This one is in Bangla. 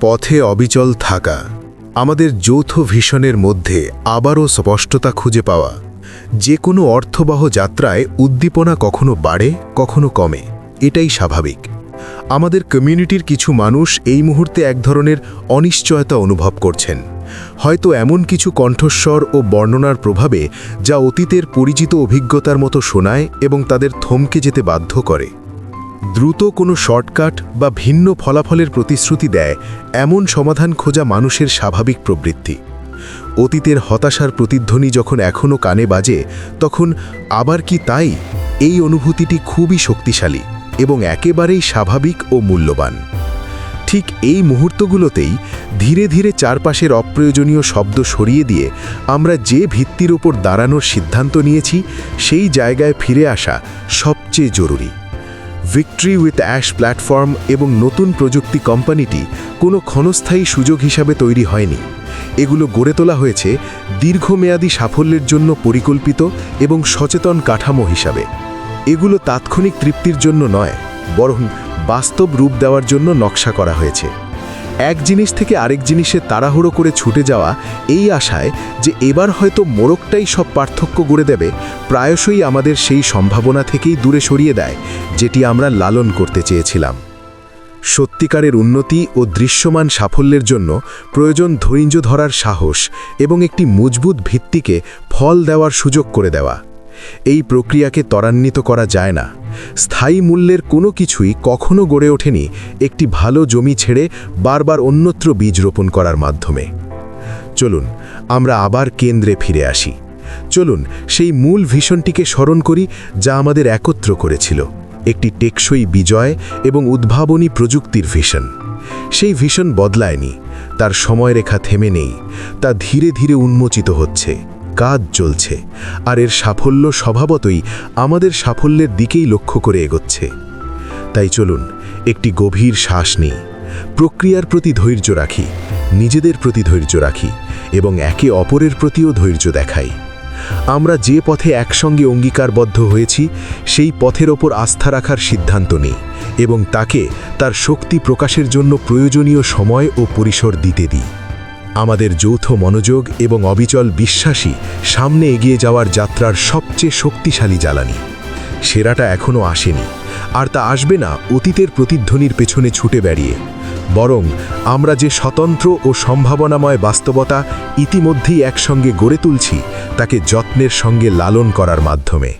পথে অবিচল থাকা, আমাদের যৌথ ভিশনের মধ্যে আবারও স্পষ্টতা খুঁজে পাওয়া যে কোনো অর্থবহ যাত্রায় উদ্দীপনা কখনো বাড়ে, কখনো কমে, এটাই স্বাভাবিক। আমাদের কমিউনিটির কিছু মানুষ এই মুহূর্তে এক ধরনের অনিশ্চয়তা অনুভব করছেন। হয়তো এমন কিছু কণ্ঠস্বর ও বর্ণনার প্রভাবে যা অতীতের পরিচিত অভিজ্ঞতার মতো শোনায় এবং তাদের থমকে যেতে বাধ্য করে। দ্রুত কোনো শর্টকাট বা ভিন্ন ফলাফলের প্রতিশ্রুতি দেয় এমন সমাধান খোঁজা মানুষের স্বাভাবিক প্রবৃত্তি। অতীতের হতাশার প্রতিধ্বনি যখন এখনও কানে বাজে, তখন আবার কি তাই? এই অনুভূতিটি খুবই শক্তিশালী এবং একেবারেই স্বাভাবিক ও মূল্যবান। ঠিক এই মুহূর্তগুলোতেই ধীরে ধীরে চারপাশের অপ্রয়োজনীয় শব্দ সরিয়ে দিয়ে আমরা যে ভিত্তির ওপর দাঁড়ানোর সিদ্ধান্ত নিয়েছি, সেই জায়গায় ফিরে আসা সবচেয়ে জরুরি। ভিক্টরি উইথ অ্যাশ প্ল্যাটফর্ম এবং নতুন প্রযুক্তি কোম্পানিটি কোনো ক্ষণস্থায়ী সুযোগ হিসাবে তৈরি হয়নি। এগুলো গড়ে তোলা হয়েছে দীর্ঘমেয়াদী সাফল্যের জন্য পরিকল্পিত এবং সচেতন কাঠামো হিসাবে। এগুলো তাৎক্ষণিক তৃপ্তির জন্য নয়, বরং বাস্তব রূপ দেওয়ার জন্য নকশা করা হয়েছে। এক জিনিস থেকে আরেক জিনিসে তাড়াহুড়ো করে ছুটে যাওয়া এই আশায় যে এবার হয়তো মোড়কটাই সব পার্থক্য গড়ে দেবে, প্রায়শই আমাদের সেই সম্ভাবনা থেকেই দূরে সরিয়ে দেয়, যেটি আমরা লালন করতে চেয়েছিলাম। সত্যিকারের উন্নতি ও দৃশ্যমান সাফল্যের জন্য প্রয়োজন ধৈর্য ধরার সাহস এবং একটি মজবুত ভিত্তিকে ফল দেওয়ার সুযোগ করে দেওয়া। এই প্রক্রিয়াকে ত্বরান্বিত করা যায় না। স্থায়ী মূল্যের কোনো কিছুই কখনো গড়ে ওঠেনি একটি ভালো জমি ছেড়ে বারবার অন্যত্র বীজ রোপণ করার মাধ্যমে। চলুন, আমরা আবার কেন্দ্রে ফিরে আসি। চলুন, সেই মূল ভিশনটিকে স্মরণ করি যা আমাদের একত্র করেছিল, একটি টেকসই বিজয় এবং উদ্ভাবনী প্রযুক্তির ভিশন সেই ভিশন বদলায়নি, তার সময়রেখা থেমে নেই, তা ধীরে ধীরে উন্মোচিত হচ্ছে। কাজ চলছে, আর এর সাফল্য স্বভাবতই আমাদের সাফল্যের দিকেই লক্ষ্য করে এগোচ্ছে। তাই চলুন, একটি গভীর শ্বাস নিই, প্রক্রিয়ার প্রতি ধৈর্য রাখি, নিজেদের প্রতি ধৈর্য রাখি, এবং একে অপরের প্রতিও ধৈর্য দেখাই। আমরা যে পথে একসঙ্গে অঙ্গীকারবদ্ধ হয়েছি, সেই পথের ওপর আস্থা রাখার সিদ্ধান্ত নিই, এবং তাকে তার শক্তি প্রকাশের জন্য প্রয়োজনীয় সময় ও পরিসর দিতে দিই। আমাদের যৌথ মনোযোগ এবং অবিচল বিশ্বাসী সামনে এগিয়ে যাওয়ার যাত্রার সবচেয়ে শক্তিশালী জ্বালানি। সেরাটা এখনও আসেনি, আর তা আসবে না অতীতের প্রতিধ্বনির পেছনে ছুটে বেরিয়ে বরং আমরা যে স্বতন্ত্র ও সম্ভাবনাময় বাস্তবতা ইতিমধ্যেই একসঙ্গে গড়ে তুলছি, তাকে যত্নের সঙ্গে লালন করার মাধ্যমে।